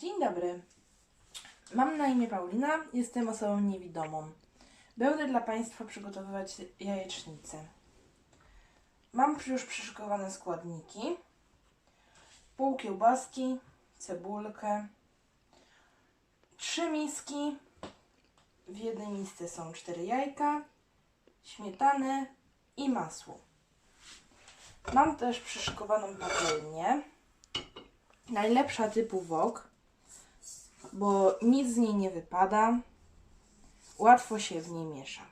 Dzień dobry. Mam na imię Paulina, jestem osobą niewidomą. Będę dla Państwa przygotowywać jajecznicę. Mam już przyszykowane składniki. Pół kiełbaski, cebulkę, trzy miski. W jednej misce są cztery jajka, śmietanę i masło. Mam też przyszykowaną patelnię. Najlepsza typu wok, bo nic z niej nie wypada. Łatwo się w niej miesza.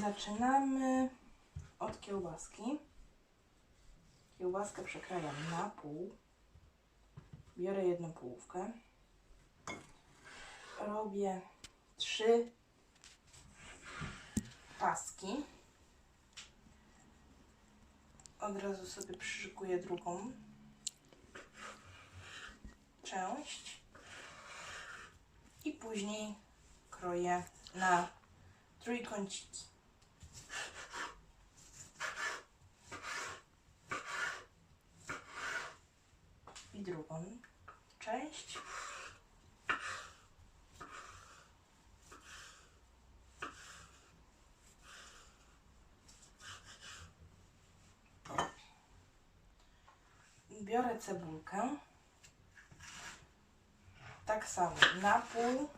Zaczynamy od kiełbaski. Kiełbaskę przekrajam na pół. Biorę jedną połówkę. Robię trzy paski. Od razu sobie przyszykuję drugą część i później kroję na trójkąciki. I drugą część. Biorę cebulkę. Tak samo na pół.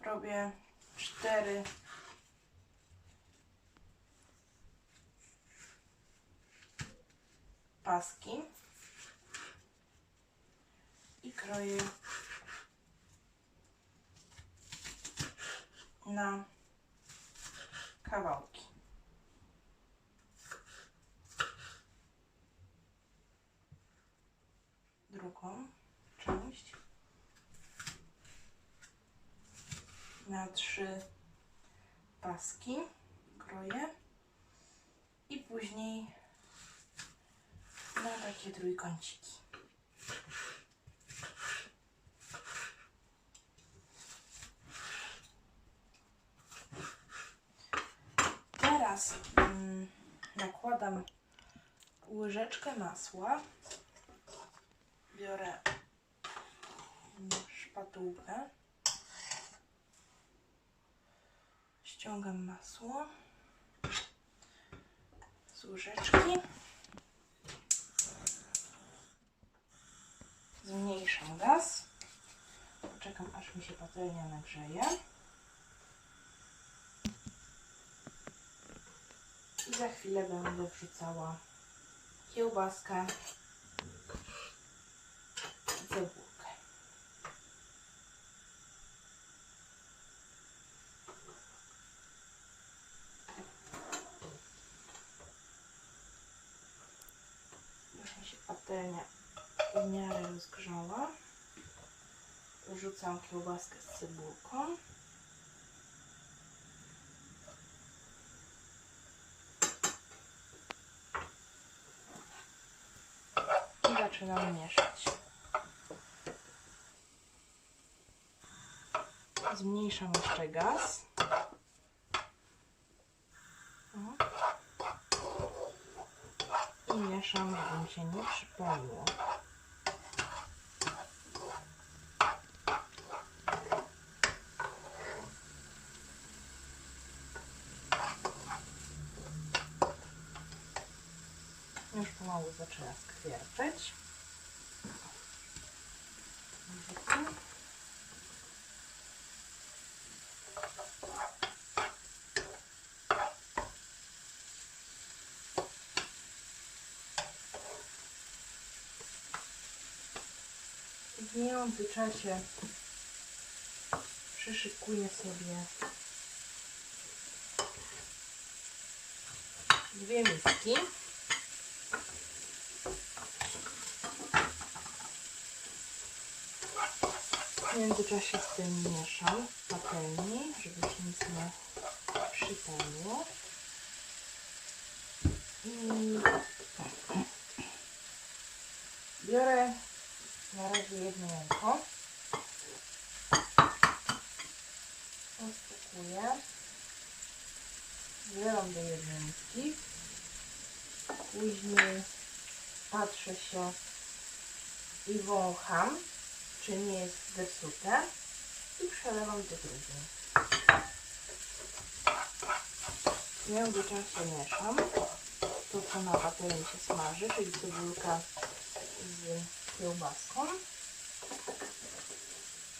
Robię cztery paski i kroję na kawałki. Drugą część. Na trzy paski kroję. I później na takie trójkąciki. Teraz mm, nakładam łyżeczkę masła biorę szpatułkę, ściągam masło z łyżeczki, zmniejszam gaz, poczekam aż mi się patelnia nagrzeje. I za chwilę będę wrzucała kiełbaskę cebulkę. Już mi się patelnia w miarę rozgrzała. Wrzucam kiełbaskę z cebulką. Zaczynam mieszać. Zmniejszam jeszcze gaz. I mieszam, żeby się nie przypaliło. Już pomału zaczyna skwierczeć. W międzyczasie przyszykuję sobie dwie miski. W międzyczasie z tym mieszam w patelni, żeby się nic nie przypaliło. I biorę na razie jedno jajko. Rozpukuję. Wlewam do jednej miski. Później patrzę się i wącham, czy nie jest zepsute i przelewam do drugiej. W międzyczasie mieszam to, co na patelni się smaży, czyli cebulka z kiełbaską.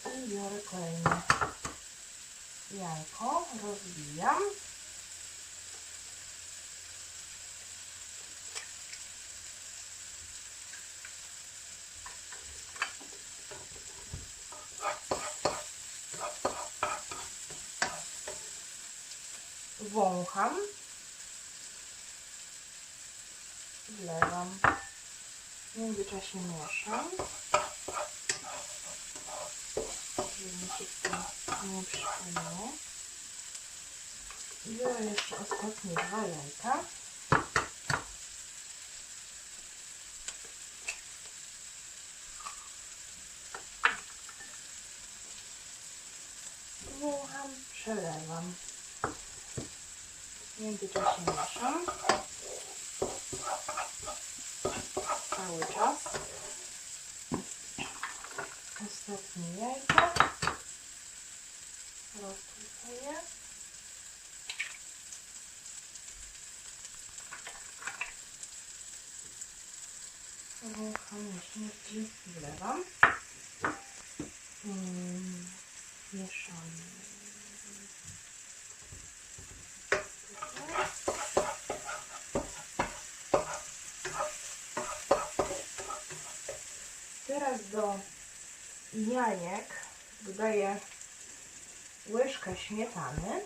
I biorę kolejne jajko, rozbijam. Wącham. Wlewam. W międzyczasie mieszam. Żeby mi się to nie przypomniało. Biorę jeszcze ostatnie dwa jajka. Wącham, przelewam. W międzyczasie mieszam. Cały czas. Ostatnie jajko. Roztłuczę je. Wącham, śmierdzi, wlewam. Mm, mieszamy. Teraz do jajek dodaję łyżkę śmietany,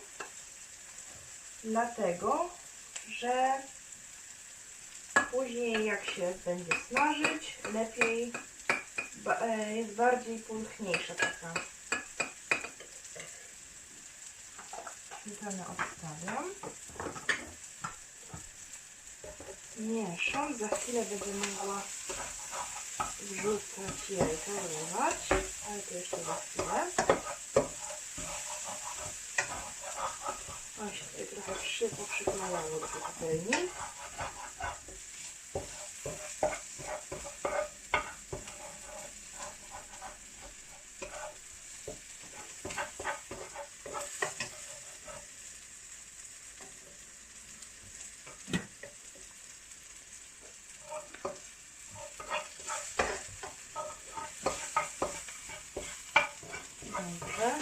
dlatego że później jak się będzie smażyć, lepiej e, jest bardziej pulchniejsza taka. Śmietanę odstawiam. Mieszam. Za chwilę będę mogła wrzucać jajka, wlewać, ale to jeszcze za chwilę. O, się tutaj trochę przy, poprzyklejało do patelni. Dobrze.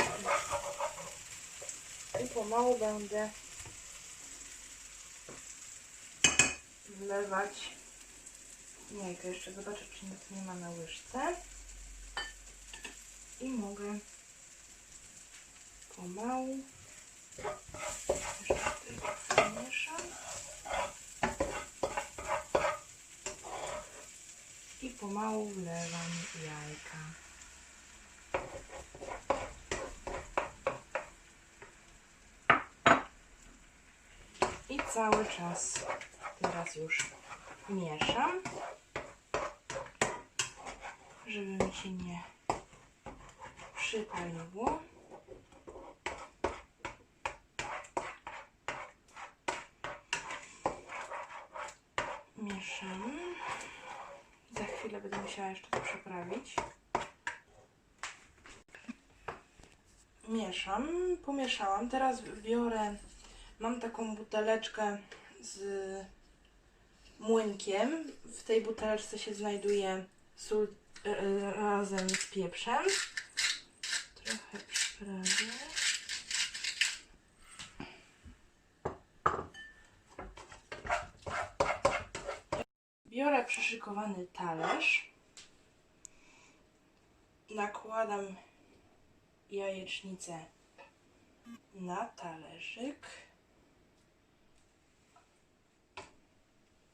I pomału będę wlewać jajka. Jeszcze zobaczę, czy nic nie ma na łyżce. I mogę pomału jeszcze tutaj mieszam. I pomału wlewam jajka. Cały czas teraz już mieszam, żeby mi się nie przypaliło. Mieszam. Za chwilę będę musiała jeszcze to przeprawić. Mieszam, pomieszałam. Teraz biorę Mam taką buteleczkę z młynkiem. W tej buteleczce się znajduje sól e, e, razem z pieprzem. Trochę przyprawię. Biorę przyszykowany talerz. Nakładam jajecznicę na talerzyk.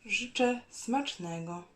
Życzę smacznego.